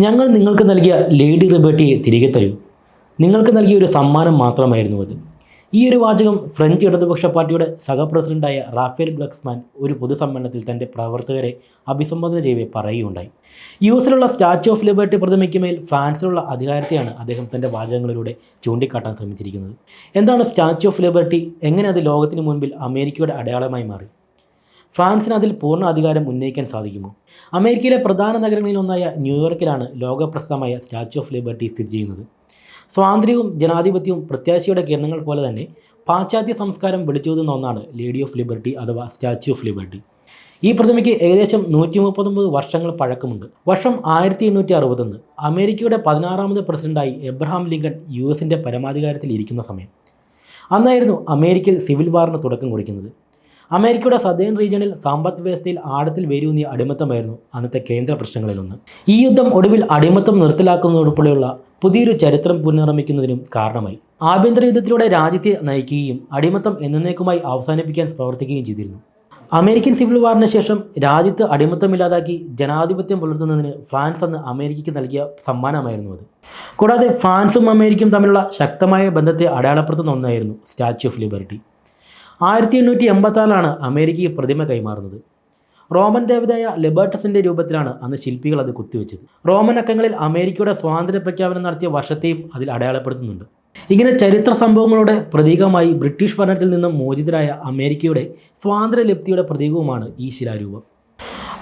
ഞങ്ങൾ നിങ്ങൾക്ക് നൽകിയ ലേഡി റിബർട്ടിയെ തിരികെ തരൂ. നിങ്ങൾക്ക് നൽകിയ ഒരു സമ്മാനം മാത്രമായിരുന്നു അത്. ഈ ഒരു വാചകം ഫ്രഞ്ച് ഇടതുപക്ഷ പാർട്ടിയുടെ സഹപ്രസിഡന്റായ റാഫേൽ ഗ്ലക്സ്മാൻ ഒരു പൊതുസമ്മേളനത്തിൽ തന്റെ പ്രവർത്തകരെ അഭിസംബോധന ചെയ്യവേ പറയുകയുണ്ടായി. യു എസിലുള്ള സ്റ്റാച്യു ഓഫ് ലിബർട്ടി പ്രതിമയ്ക്ക് മേൽ ഫ്രാൻസിലുള്ള അധികാരത്തെയാണ് അദ്ദേഹം തന്റെ വാചകങ്ങളിലൂടെ ചൂണ്ടിക്കാട്ടാൻ ശ്രമിച്ചിരിക്കുന്നത്. എന്താണ് സ്റ്റാച്യു ഓഫ് ലിബർട്ടി? എങ്ങനെ അത് ലോകത്തിന് മുൻപിൽ അമേരിക്കയുടെ അടയാളമായി മാറി? ഫ്രാൻസിന് അതിൽ പൂർണ അധികാരം ഉന്നയിക്കാൻ സാധിക്കുമോ? അമേരിക്കയിലെ പ്രധാന നഗരങ്ങളിൽ ഒന്നായ ന്യൂയോർക്കിലാണ് ലോകപ്രസിദ്ധമായ സ്റ്റാച്യു ഓഫ് ലിബർട്ടി സ്ഥിതി ചെയ്യുന്നത്. സ്വാതന്ത്ര്യവും ജനാധിപത്യവും പ്രത്യാശയുടെ കിരണങ്ങൾ പോലെ തന്നെ പാശ്ചാത്യ സംസ്കാരം വിളിച്ചോതുന്ന ഒന്നാണ് ലേഡി ഓഫ് ലിബർട്ടി അഥവാ സ്റ്റാച്യു ഓഫ് ലിബർട്ടി. ഈ പ്രതിമയ്ക്ക് ഏകദേശം നൂറ്റി മുപ്പത്തൊമ്പത് വർഷങ്ങൾ പഴക്കമുണ്ട്. വർഷം ആയിരത്തി എണ്ണൂറ്റി അറുപത്തൊന്ന് അമേരിക്കയുടെ പതിനാറാമത് പ്രസിഡന്റായി എബ്രഹാം ലിങ്കൺ യു എസിന്റെ പരമാധികാരത്തിൽ ഇരിക്കുന്ന സമയം. അന്നായിരുന്നു അമേരിക്കയിൽ സിവിൽ വാറിന് തുടക്കം കുറിക്കുന്നത്. അമേരിക്കയുടെ സദേൺ റീജിയണിൽ സമ്പദ് വ്യവസ്ഥയിൽ ആഴത്തിൽ വേരൂന്നിയ അടിമത്തമായിരുന്നു അന്നത്തെ കേന്ദ്ര പ്രശ്നങ്ങളിലൊന്ന്. ഈ യുദ്ധം ഒടുവിൽ അടിമത്തം നിർത്തലാക്കുന്നതോടുകൂടെയുള്ള പുതിയൊരു ചരിത്രം പുനർനിർമ്മിക്കുന്നതിനും കാരണമായി. ആഭ്യന്തര യുദ്ധത്തിലൂടെ രാജ്യത്തെ നയിക്കുകയും അടിമത്തം എന്നേക്കുമായി അവസാനിപ്പിക്കാൻ പ്രവർത്തിക്കുകയും ചെയ്തിരുന്നു. അമേരിക്കൻ സിവിൽ വാറിന് ശേഷം രാജ്യത്ത് അടിമത്തമില്ലാതാക്കി ജനാധിപത്യം പുലർത്തുന്നതിന് ഫ്രാൻസ് അന്ന് അമേരിക്കയ്ക്ക് നൽകിയ സമ്മാനമായിരുന്നു അത്. കൂടാതെ ഫ്രാൻസും അമേരിക്കയും തമ്മിലുള്ള ശക്തമായ ബന്ധത്തെ അടയാളപ്പെടുത്തുന്ന ഒന്നായിരുന്നു സ്റ്റാച്യു ഓഫ് ലിബർട്ടി. ആയിരത്തി എണ്ണൂറ്റി എൺപത്തിനാലാണ് അമേരിക്കയ്ക്ക് പ്രതിമ കൈമാറുന്നത്. റോമൻ ദേവതയായ ലിബർട്ടസിന്റെ രൂപത്തിലാണ് അന്ന് ശില്പികൾ അത് കുത്തിവെച്ചത്. റോമൻ അക്കങ്ങളിൽ അമേരിക്കയുടെ സ്വാതന്ത്ര്യ പ്രഖ്യാപനം നടത്തിയ വർഷത്തെയും അതിൽ അടയാളപ്പെടുത്തുന്നുണ്ട്. ഇങ്ങനെ ചരിത്ര സംഭവങ്ങളുടെ പ്രതീകമായി ബ്രിട്ടീഷ് ഭരണത്തിൽ നിന്നും മോചിതരായ അമേരിക്കയുടെ സ്വാതന്ത്ര്യലബ്ധിയുടെ പ്രതീകവുമാണ് ഈ ശിലാരൂപം.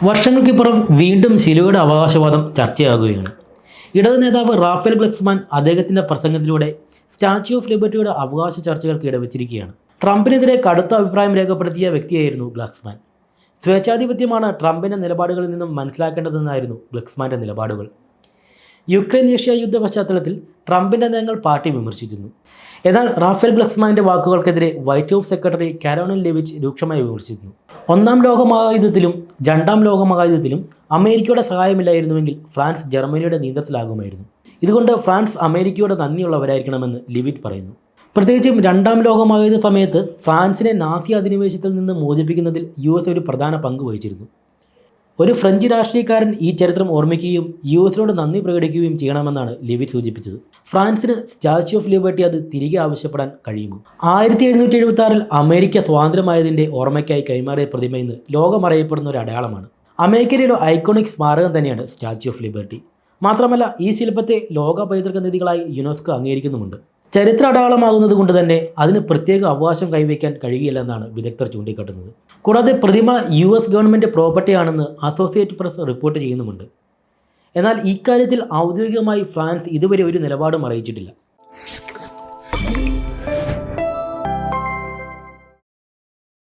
വർഷങ്ങൾക്കിപ്പുറം വീണ്ടും ശിലയുടെ അവകാശവാദം ചർച്ചയാകുകയാണ്. ഇടത് നേതാവ് റാഫേൽ ഗ്ലക്സ്മാൻ അദ്ദേഹത്തിന്റെ പ്രസംഗത്തിലൂടെ സ്റ്റാച്യു ഓഫ് ലിബർട്ടിയുടെ അവകാശ ചർച്ചകൾക്ക് ഇടവച്ചിരിക്കുകയാണ്. ട്രംപിനെതിരെ കടുത്ത അഭിപ്രായം രേഖപ്പെടുത്തിയ വ്യക്തിയായിരുന്നു ഗ്ലക്സ്മാൻ. സ്വേച്ഛാധിപത്യമാണ് ട്രംപിന്റെ നിലപാടുകളിൽ നിന്നും മനസ്സിലാക്കേണ്ടതെന്നായിരുന്നു ഗ്ലക്സ്മാന്റെ നിലപാടുകൾ. യുക്രൈൻ ഏഷ്യ യുദ്ധ പശ്ചാത്തലത്തിൽ ട്രംപിന്റെ നയങ്ങൾ പാർട്ടി വിമർശിച്ചിരുന്നു എന്നാൽ റാഫേൽ ഗ്ലക്സ്മാന്റെ വാക്കുകൾക്കെതിരെ White House secretary Karoline Leavitt രൂക്ഷമായി വിമർശിച്ചിരുന്നു ഒന്നാം ലോകമഹായുദ്ധത്തിലും രണ്ടാം ലോകമഹായുദ്ധത്തിലും അമേരിക്കയുടെ സഹായമില്ലായിരുന്നുവെങ്കിൽ ഫ്രാൻസ് ജർമ്മനിയുടെ നേതൃത്വത്തിലാകുമായിരുന്നു. ഇതുകൊണ്ട് ഫ്രാൻസ് അമേരിക്കയോട് നന്ദിയുള്ളവരായിരിക്കണമെന്ന് ലിവിറ്റ് പറയുന്നു. പ്രത്യേകിച്ചും രണ്ടാം ലോകമഹായുദ്ധ സമയത്ത് ഫ്രാൻസിനെ നാസി അധിനിവേശത്തിൽ നിന്ന് മോചിപ്പിക്കുന്നതിൽ യു എസ് ഒരു പ്രധാന പങ്ക് വഹിച്ചിരുന്നു. ഒരു ഫ്രഞ്ച് രാഷ്ട്രീയക്കാരൻ ഈ ചരിത്രം ഓർമ്മിക്കുകയും യു എസിനോട് നന്ദി പ്രകടിക്കുകയും ചെയ്യണമെന്നാണ് ലിവിറ്റ് സൂചിപ്പിച്ചത്. ഫ്രാൻസിന് സ്റ്റാച്യു ഓഫ് ലിബർട്ടി അത് തിരികെ ആവശ്യപ്പെടാൻ കഴിയുമോ? ആയിരത്തി എഴുന്നൂറ്റി എഴുപത്തി ആറിൽ അമേരിക്ക സ്വാതന്ത്ര്യമായതിന്റെ ഓർമ്മയ്ക്കായി കൈമാറിയ പ്രതിമ ഇന്ന് ലോകമറിയപ്പെടുന്ന ഒരു അടയാളമാണ്. അമേരിക്കയിലെ ഒരു ഐക്കോണിക് സ്മാരകം തന്നെയാണ് സ്റ്റാച്യു ഓഫ് ലിബർട്ടി. മാത്രമല്ല ഈ ശില്പത്തെ ലോക പൈതൃക നിധികളായി യുനെസ്കോ അംഗീകരിക്കുന്നുമുണ്ട്. ചരിത്ര അടയാളമാകുന്നത് കൊണ്ട് തന്നെ അതിന് പ്രത്യേക അവകാശം കൈവയ്ക്കാൻ കഴിയില്ല എന്നാണ് വിദഗ്ധർ ചൂണ്ടിക്കാട്ടുന്നത്. കൂടാതെ പ്രതിമ യു എസ് ഗവൺമെന്റ് പ്രോപ്പർട്ടിയാണെന്ന് അസോസിയേറ്റ് പ്രസ് റിപ്പോർട്ട് ചെയ്യുന്നുമുണ്ട്. എന്നാൽ ഇക്കാര്യത്തിൽ ഔദ്യോഗികമായി ഫ്രാൻസ് ഇതുവരെ ഒരു നിലപാടും അറിയിച്ചിട്ടില്ല.